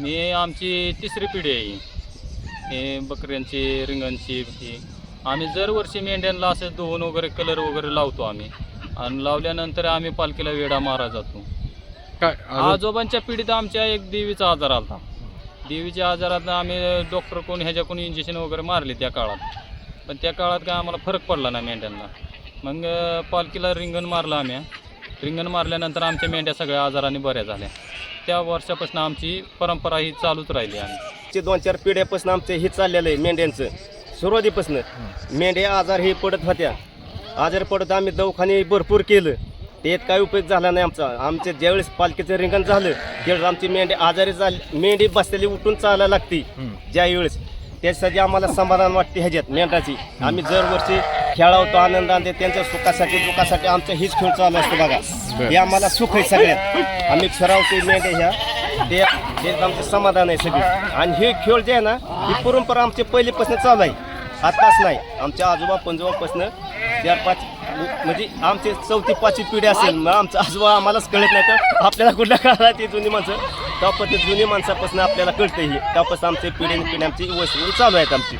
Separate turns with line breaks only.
मी आमची तिसरी पिढी आहे. ही. हे बकऱ्यांची रिंगांची ही. आम्ही दरवर्षी मेंढ्यांना असं धुवून वगैरे कलर वगैरे लावतो आम्ही. आणि लावल्यानंतर आम्ही पालखीला वेडा मारा जातो.
काय
आजोबांच्या पिढीत आमच्या एक देवीचा आजार आला देवीच्या आजारात आम्ही डॉक्टर कोण ह्याच्या कोणी इंजेक्शन वगैरे मारले त्या काळात. पण त्या काळात काय आम्हाला फरक पडला नाही मेंढ्यांना. मग अं, पालखीला रिंगण मारलं आम्ही. रिंगण मारल्यानंतर आमच्या मेंढ्या सगळ्या आजाराने बऱ्या झाल्या. त्या वर्षापासून आमची परंपरा ही चालूच राहिली आम्ही
चे दोन चार पिढ्यापासून आमचं हे चाललेलं आहे मेंढ्यांचं. सुरुवातीपासून. मेंढ्या आजार हे पडत होत्या. आजार पडत आम्ही दवाखाने भरपूर केलं. त्यात काय उपयोग झाला नाही आमचा. आमच्या ज्यावेळेस पालखीचं रिंगण झालं त्यावेळेस आमची मेंढी आजारी झाली. मेंढी बसलेली उठून चालायला लागती. ज्यावेळेस. त्यासाठी आम्हाला समाधान वाटते ह्याच्यात मेंढराची. आम्ही दरवर्षी खेळावतो आनंदाने त्यांच्या सुखासाठी दुखासाठी आमचा हीच खेळ चालू असतो बघा. हे आम्हाला सुख आहे सगळ्यात. आम्ही खेळावतो मेंढ्या ह्या. ते आमचं समाधान आहे सगळे. आणि हे खेळ जे आहे ना ही परंपरा आमची पहिलीपासून चालू आहे. आताच नाही. आमच्या आजोबा पंजोबापासून चार पाच म्हणजे आमची चौथी पाचवी पिढी असेल मग आमचा आजोबा आम्हालाच कळत नाही तर आपल्याला कुठल्या काळात ती जुनी माणसं? त्यापासून जुनी माणसापासून आपल्याला कळतं हे. तेव्हापासून आमच्या पिढी पिढी आमची वस्तू चालू आहेत आमची.